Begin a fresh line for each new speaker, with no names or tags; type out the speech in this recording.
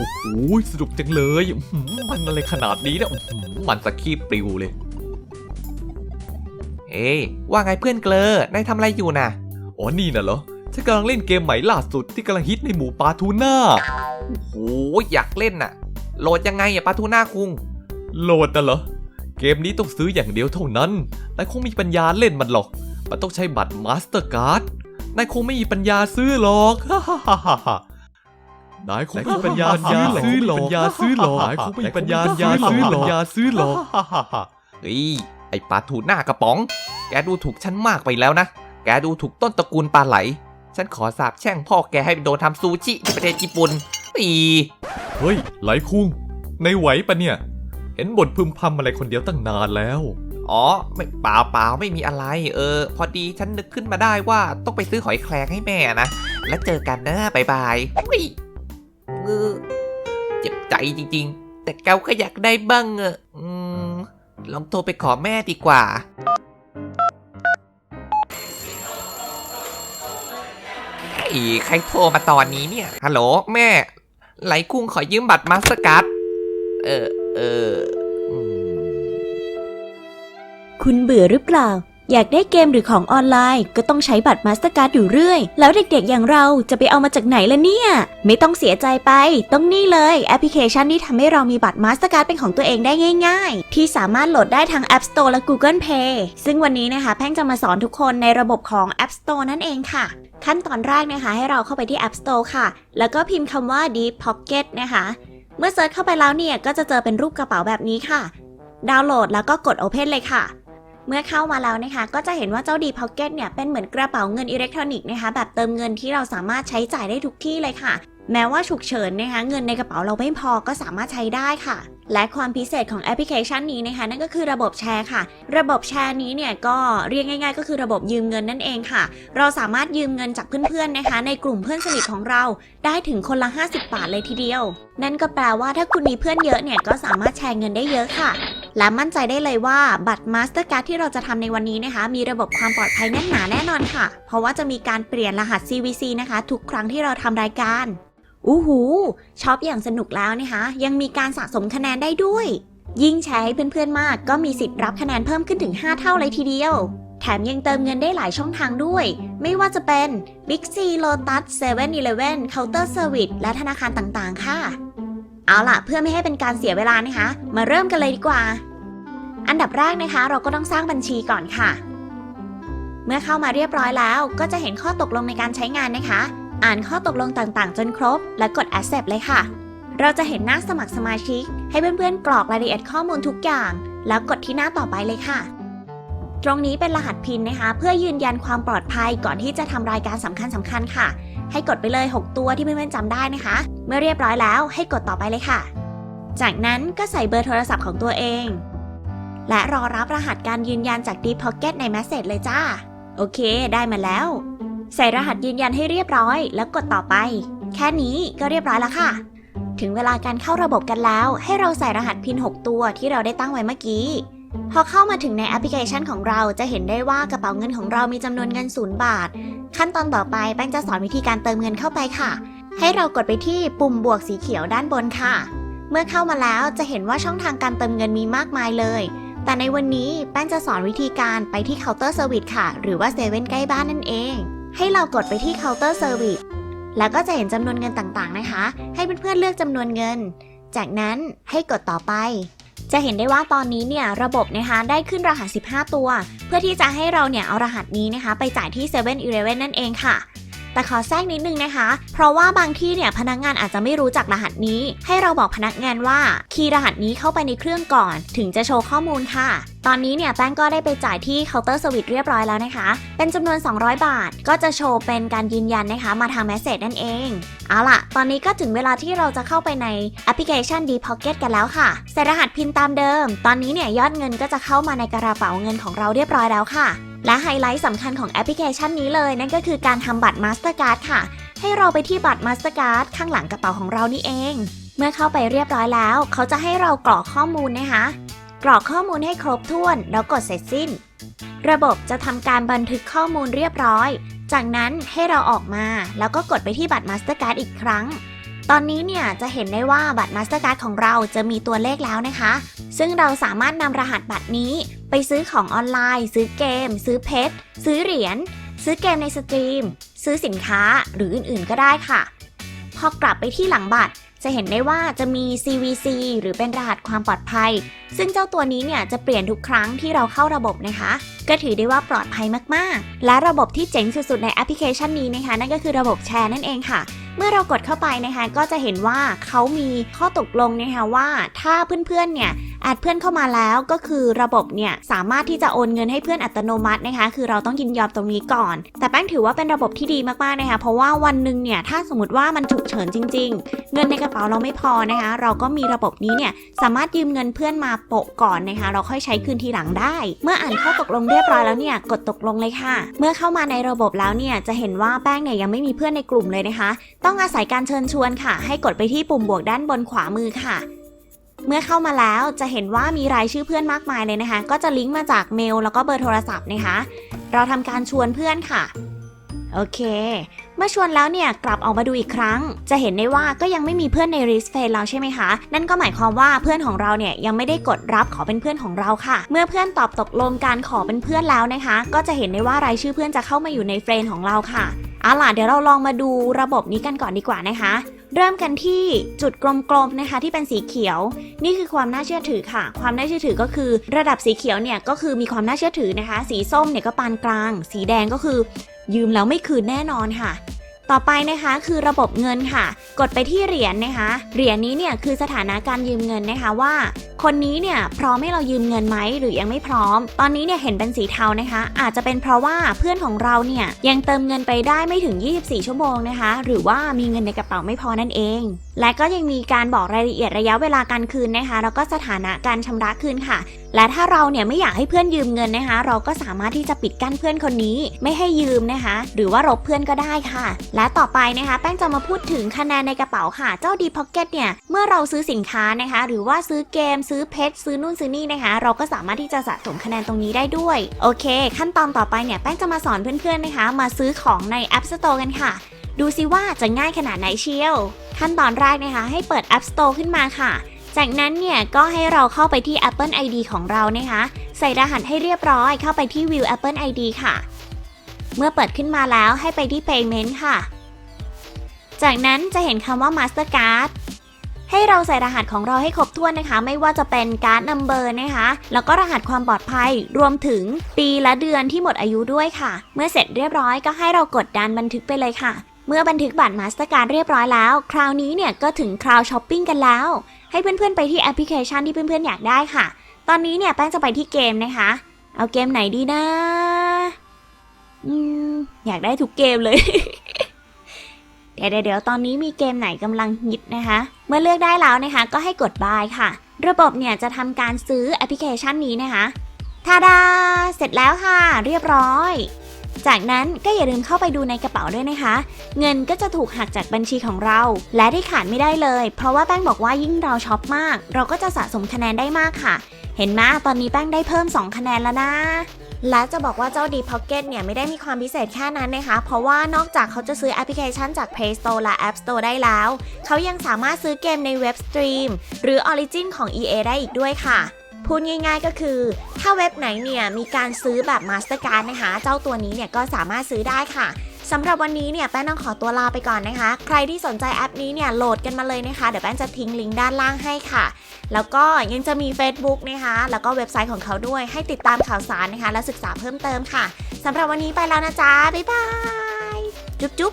โอ้โหสนุกจังเลยมันอะไรขนาดนี้เนี่ยมันสะขี้ปลิวเลย
เอ้ว่าไงเพื่อนเกลอนายทำอะไรอยู่น่ะ
อ๋อนี่น่ะเหรอฉันกำลังเล่นเกมใหม่ล่าสุดที่กำลังฮิตในหมู่ปลาทูน่า
โอ้ยอยากเล่นน่ะ โหลดยังไงอะปาทูน่าคุง
โหลดน่ะเหรอเกมนี้ต้องซื้ออย่างเดียวเท่านั้นนายคงมีปัญญาเล่นมันหรอก มันต้องใช้บัตรมาสเตอร์การ์ดนายคงไม่มีปัญญาซื้อหรอกฮ่าฮ่าฮ่า นายคงไม่มีปัญญาซื้อหรอกปัญญาซื้อหรอกนายคงไม่มีปัญญาซื้อหรอกปัญญาซื้อหรอกฮ่าฮ่าฮ่า
เฮ้ยไอปลาทูน่ากระป๋อง แกดูถูกฉันมากไปแล้วนะ แกดูถูกต้นตระกูลปลาไหล ฉันขอสาบแช่งพ่อแกให้ไปโดนทำซูชิที่ประเทศญี่ปุ่นอี
เฮ้ย ไหลคุง ในไหวปะเนี่ย เห็นบ่นพึมพำอะไรคนเดียวตั้งนานแล้ว
อ๋อ ไม่เปล่าเปล่าไม่มีอะไร เออ พอดีฉันนึกขึ้นมาได้ว่าต้องไปซื้อหอยแครงให้แม่นะ แล้วเจอกันนะบายบาย เฮ้ยเออเจ็บใจจริงๆ แต่เกาก็อยากได้บ้างเอออืมลองโทรไปขอแม่ดีกว่า อีใครโทรมาตอนนี้เนี่ย ฮัลโหลแม่ ไหลคุ้งขอยืมบัตรมาสเตอร์การ์ดเออ เอออืม
คุณเบื่อหรือเปล่า อยากได้เกมหรือของออนไลน์ก็ต้องใช้บัตรมาสเตอร์การ์ดอยู่เรื่อย แล้วเด็กๆอย่างเราจะไปเอามาจากไหนล่ะเนี่ย ไม่ต้องเสียใจไป ต้องนี่เลยแอปพลิเคชันที่ทำให้เรามีบัตรมาสเตอร์การ์ดเป็นของตัวเองได้ง่าย ๆ ที่สามารถโหลดได้ทั้ง App Store และ Google Play ซึ่งวันนี้นะคะ แพ่งจะมาสอนทุกคนในระบบของ App Store นั่นเองค่ะ ขั้นตอนแรกนะคะ ให้เราเข้าไปที่ App Store ค่ะ แล้วก็พิมพ์คำว่า Deep Pocket นะคะ เมื่อเซิร์ชเข้าไปแล้วเนี่ยก็จะเจอเป็นรูปกระเป๋าแบบนี้ค่ะ ดาวน์โหลดแล้วก็กด Open เลยค่ะ เมื่อเข้ามาแล้วนะคะ ก็จะเห็นว่าเจ้า D Pocket เนี่ยเป็นเหมือนกระเป๋าเงินอิเล็กทรอนิกส์นะคะแบบเติมเงินที่เราสามารถใช้จ่ายได้ทุกที่เลยค่ะ แม้ว่าฉุกเฉินนะคะเงินในกระเป๋าเราไม่พอก็สามารถใช้ได้ค่ะ และความพิเศษของแอปพลิเคชันนี้นะคะนั่นก็คือระบบแชร์ค่ะ ระบบแชร์นี้เนี่ยก็เรียกง่าย ๆ ก็คือระบบยืมเงินนั่นเองค่ะ เราสามารถยืมเงินจากเพื่อนๆนะคะ ในกลุ่มเพื่อนสนิทของเราได้ถึงคนละ 50 บาทเลยทีเดียว นั่นก็แปลว่าถ้าคุณมีเพื่อนเยอะเนี่ยก็สามารถแชร์เงินได้เยอะค่ะ และมั่นใจได้เลยว่าบัตร Mastercard ที่เราจะทำในวันนี้นะคะ มีระบบความปลอดภัยแน่นหนาแน่นอนค่ะ เพราะว่าจะมีการเปลี่ยนรหัส CVC นะคะ ทุกครั้งที่เราทำรายการอู้หูช็อปอย่างสนุกแล้วนะคะ ยังมีการสะสมคะแนนได้ด้วย ยิ่งแชร์ให้เพื่อนๆมาก ก็มีสิทธิ์รับคะแนนเพิ่มขึ้นถึง 5 เท่าเลยทีเดียว แถมยังเติมเงินได้หลายช่องทางด้วย ไม่ว่าจะเป็น Big C Lotus 7-Eleven Counter Service และธนาคารต่างๆ ค่ะ เอาล่ะ เพื่อไม่ให้เป็นการเสียเวลานะคะ มาเริ่มกันเลยดีกว่า อันดับแรกนะคะ เราก็ต้องสร้างบัญชีก่อนค่ะ เมื่อเข้ามาเรียบร้อยแล้ว ก็จะเห็นข้อตกลงในการใช้งานนะคะ อ่านข้อตกลงต่างๆ จนครบ และกด accept เลยค่ะ เราจะเห็นหน้าสมัครสมาชิก ให้เพื่อนๆกรอกรายละเอียดข้อมูลทุกอย่าง แล้วกดที่หน้าต่อไปเลยค่ะ ตรงนี้เป็นรหัสพินนะคะ เพื่อยืนยันความปลอดภัยก่อนที่จะทำรายการสำคัญสคัญๆค่ะ ให้กดไปเลย 6 ตัวที่เพื่อนๆจำได้นะคะ เมื่อเรียบร้อยแล้วให้กดต่อไปเลยค่ะ จากนั้นก็ใส่เบอร์โทรศัพท์ของตัวเอง และรอรับรหัสการยืนยันจาก Deep Pocket ใน Message เลยจ้า โอเค ได้มาแล้ว ใส่รหัสยืนยันให้เรียบร้อย แล้วกดต่อไป แค่นี้ก็เรียบร้อยแล้วค่ะ ถึงเวลาการเข้าระบบกันแล้ว ให้เราใส่รหัสพิน 6 ตัวที่เราได้ตั้งไว้เมื่อกี้ พอเข้ามาถึงในแอปพลิเคชันของเราจะเห็นได้ว่ากระเป๋าเงินของเรามีจำนวนเงินศูนย์บาท ขั้นตอนต่อไปแป้งจะสอนวิธีการเติมเงินเข้าไปค่ะ ให้เรากดไปที่ปุ่มบวกสีเขียวด้านบนค่ะ เมื่อเข้ามาแล้วจะเห็นว่าช่องทางการเติมเงินมีมากมายเลย แต่ในวันนี้แป้งจะสอนวิธีการไปที่เคาน์เตอร์เซอร์วิสค่ะ หรือว่าเซเว่นใกล้บ้านนั่นเอง ให้เรากดไปที่เคาน์เตอร์เซอร์วิสแล้วก็จะเห็นจำนวนเงินต่างๆนะคะ ให้เพื่อนๆเลือกจำนวนเงิน จากนั้นให้กดต่อไป จะเห็นได้ว่าตอนนี้เนี่ยระบบนะคะได้ขึ้นรหัส 15 ตัว เพื่อที่จะให้เราเนี่ยเอารหัสนี้นะคะไปจ่ายที่7 e เ e ่ e อนั่นเองค่ะ แต่ขอแทรกนิดนึงนะคะ เพราะว่าบางที่เนี่ยพนักงานอาจจะไม่รู้จักรหัสนี้ ให้เราบอกพนักงานว่า คีย์รหัสนี้เข้าไปในเครื่องก่อน ถึงจะโชว์ข้อมูลค่ะ ตอนนี้เนี่ยแป้งก็ได้ไปจ่ายที่เคาน์เตอร์สวิตเรียบร้อยแล้วนะคะ เป็นจำนวน 200 บาท ก็จะโชว์เป็นการยืนยันนะคะ มาทางแมสเซจนั่นเอง เอาล่ะ ตอนนี้ก็ถึงเวลาที่เราจะเข้าไปในแอปพลิเคชัน D Pocket กันแล้วค่ะใส่รหัสพินตามเดิม ตอนนี้เนี่ยยอดเงินก็จะเข้ามาในกระเป๋าเงินของเราเรียบร้อยแล้วค่ะ และไฮไลท์สำคัญของแอปพลิเคชันนี้เลยนั่นก็คือการทำบัตร Mastercard ค่ะ ให้เราไปที่บัตร Mastercard ข้างหลังกระเป๋าของเรานี่เอง เมื่อเข้าไปเรียบร้อยแล้ว เขาจะให้เรากรอกข้อมูลนะคะ กรอกข้อมูลให้ครบถ้วน แล้วกดเสร็จสิ้น ระบบจะทำการบันทึกข้อมูลเรียบร้อย จากนั้นให้เราออกมา แล้วก็กดไปที่บัตร Mastercard อีกครั้ง ตอนนี้เนี่ยจะเห็นได้ว่าบัตร Mastercard ของเราจะมีตัวเลขแล้วนะคะ ซึ่งเราสามารถนำรหัสบัตรนี้ไปซื้อของออนไลน์ ซื้อเกม ซื้อเพชร ซื้อเหรียญ ซื้อเกมในสตรีม ซื้อสินค้าหรืออื่นๆก็ได้ค่ะ พอกลับไปที่หลังบัตรจะเห็นได้ว่าจะมี CVC หรือเป็นรหัสความปลอดภัย ซึ่งเจ้าตัวนี้เนี่ยจะเปลี่ยนทุกครั้งที่เราเข้าระบบนะคะ ก็ถือได้ว่าปลอดภัยมากๆ และระบบที่เจ๋งสุดๆในแอปพลิเคชันนี้นะคะ นั่นก็คือระบบแชร์นั่นเองค่ะ มื่อเรากดเข้าไปนะคะก็จะเห็นว่าเขามีข้อตกลงนะคะว่าถ้าเพื่อนๆเนี่ย แอดเพื่อนเข้ามาแล้วก็คือระบบเนี่ยสามารถที่จะโอนเงินให้เพื่อนอัตโนมัตินะคะ คือเราต้องยินยอมตรงนี้ก่อน แต่แป้งถือว่าเป็นระบบที่ดีมากๆนะคะ เพราะว่าวันหนึ่งเนี่ยถ้าสมมติว่ามันฉุกเฉินจริง ๆ เงินในกระเป๋าเราไม่พอนะคะ เราก็มีระบบนี้เนี่ยสามารถยืมเงินเพื่อนมาโปะก่อนนะคะ เราค่อยใช้คืนทีหลังได้ เมื่ออ่านข้อตกลงเรียบร้อยแล้วเนี่ยกดตกลงเลยค่ะ เมื่อเข้ามาในระบบแล้วเนี่ยจะเห็นว่าแป้งเนี่ยยังไม่มีเพื่อนในกลุ่มเลยนะคะ ต้องอาศัยการเชิญชวนค่ะ ให้กดไปที่ปุ่มบวกด้านบนขวามือค่ะ เมื่อเข้ามาแล้วจะเห็นว่ามีรายชื่อเพื่อนมากมายเลยนะคะ ก็จะลิงก์มาจากเมลแล้วก็เบอร์โทรศัพท์นะคะ เราทำการชวนเพื่อนค่ะ โอเค เมื่อชวนแล้วเนี่ยกลับออกมาดูอีกครั้ง จะเห็นได้ว่าก็ยังไม่มีเพื่อนใน r i s t f a c e เราใช่ไหมคะ นั่นก็หมายความว่าเพื่อนของเราเนี่ยยังไม่ได้กดรับขอเป็นเพื่อนของเราค่ะ เมื่อเพื่อนตอบตกลงการขอเป็นเพื่อนแล้วนะคะ ก็จะเห็นได้ว่ารายชื่อเพื่อนจะเข้ามาอยู่ในเฟรนของเราค่ะเอาล่ะเดี๋ยวเราลองมาดูระบบนี้กันก่อนดีกว่านะคะ เริ่มกันที่จุดกลมๆนะคะที่เป็นสีเขียว นี่คือความน่าเชื่อถือค่ะ ความน่าเชื่อถือก็คือ ระดับสีเขียวเนี่ยก็คือมีความน่าเชื่อถือนะคะ สีส้มเนี่ยก็ปานกลาง สีแดงก็คือ ยืมแล้วไม่คืนแน่นอนค่ะ ต่อไปนะคะคือระบบเงินค่ะ กดไปที่เหรียญนะคะ เหรียญนี้เนี่ยคือสถานะการยืมเงินนะคะว่า คนนี้เนี่ยพร้อมให้เรายืมเงินไหมหรือยังไม่พร้อม ตอนนี้เนี่ยเห็นเป็นสีเทานะคะ อาจจะเป็นเพราะว่าเพื่อนของเราเนี่ยยังเติมเงินไปได้ไม่ถึง 24 ชั่วโมงนะคะ หรือว่ามีเงินในกระเป๋าไม่พอนั่นเอง และก็ยังมีการบอกรายละเอียดระยะเวลาการคืนนะคะ แล้วก็สถานะการชำระคืนค่ะ และถ้าเราเนี่ยไม่อยากให้เพื่อนยืมเงินนะคะ เราก็สามารถที่จะปิดกั้นเพื่อนคนนี้ ไม่ให้ยืมนะคะ หรือว่ารบเพื่อนก็ได้ค่ะและต่อไปนะคะแป้งจะมาพูดถึงคะแนนในกระเป๋าค่ะ เจ้าดีพ็อกเก็ตเนี่ย เมื่อเราซื้อสินค้านะคะ หรือว่าซื้อเกมซื้อเพชรซื้อนู่นซื้อนี่นะคะ เราก็สามารถที่จะสะสมคะแนนตรงนี้ได้ด้วย โอเค ขั้นตอนต่อไปเนี่ยแป้งจะมาสอนเพื่อนๆนะคะ มาซื้อของใน App Store กันค่ะ ดูซิว่าจะง่ายขนาดไหนเชียว ขั้นตอนแรกนะคะ ให้เปิด App Store ขึ้นมาค่ะจากนั้นเนี่ยก็ให้เราเข้าไปที่ Apple ID ของเรานะคะ ใส่รหัสให้เรียบร้อยเข้าไปที่ View Apple ID ค่ะ เมื่อเปิดขึ้นมาแล้วให้ไปที่ Payment ค่ะ จากนั้นจะเห็นคำว่า Mastercard ให้เราใส่รหัสของเราให้ครบถ้วนนะคะ ไม่ว่าจะเป็นการ์ดนัมเบอร์นะคะ แล้วก็รหัสความปลอดภัยรวมถึงปีและเดือนที่หมดอายุด้วยค่ะ เมื่อเสร็จเรียบร้อยก็ให้เรากดดันบันทึกไปเลยค่ะ เมื่อบันทึกบัตรมาสเตอร์การ์ดเรียบร้อยแล้ว คราวนี้เนี่ยก็ถึงคราวช้อปปิ้งกันแล้ว ให้เพื่อนๆไปที่แอปพลิเคชันที่เพื่อนๆอยากได้ค่ะ ตอนนี้เนี่ยแป้งจะไปที่เกมนะคะ เอาเกมไหนดีนะ อืมอยากได้ทุกเกมเลย เดี๋ยวเดี๋ยวตอนนี้มีเกมไหนกำลังฮิตนะคะ เมื่อเลือกได้แล้วนะคะ ก็ให้กด buy ค่ะ ระบบเนี่ยจะทำการซื้อแอปพลิเคชันนี้นะคะทาดา เสร็จแล้วค่ะ เรียบร้อย จากนั้นก็อย่าลืมเข้าไปดูในกระเป๋าด้วยนะคะ เงินก็จะถูกหักจากบัญชีของเรา และที่ขาดไม่ได้เลย เพราะว่าแป้งบอกว่ายิ่งเราช็อปมาก เราก็จะสะสมคะแนนได้มากค่ะ เห็นไหมตอนนี้แป้งได้เพิ่ม 2 คะแนนแล้วนะ และจะบอกว่าเจ้า Deep Pocket เนี่ยไม่ได้มีความพิเศษแค่นั้นนะคะ เพราะว่านอกจากเขาจะซื้อแอปพลิเคชันจาก Play Store และ App Store ได้แล้ว เขายังสามารถซื้อเกมในเว็บสตรีมหรือ Origin ของ EA ได้อีกด้วยค่ะพูดง่ายๆก็คือ ถ้าเว็บไหนเนี่ยมีการซื้อแบบ Mastercard นะคะ เจ้าตัวนี้เนี่ยก็สามารถซื้อได้ค่ะ สำหรับวันนี้เนี่ยแป้งต้องขอตัวลาไปก่อนนะคะ ใครที่สนใจแอปนี้เนี่ยโหลดกันมาเลยนะคะ เดี๋ยวแป้งจะทิ้งลิงก์ด้านล่างให้ค่ะ แล้วก็ยังจะมี Facebook นะคะ แล้วก็เว็บไซต์ของเขาด้วย ให้ติดตามข่าวสารนะคะ และศึกษาเพิ่มเติมค่ะสำหรับวันนี้ไปแล้วนะจ๊ะบ๊ายบายจุ๊บจุ๊บ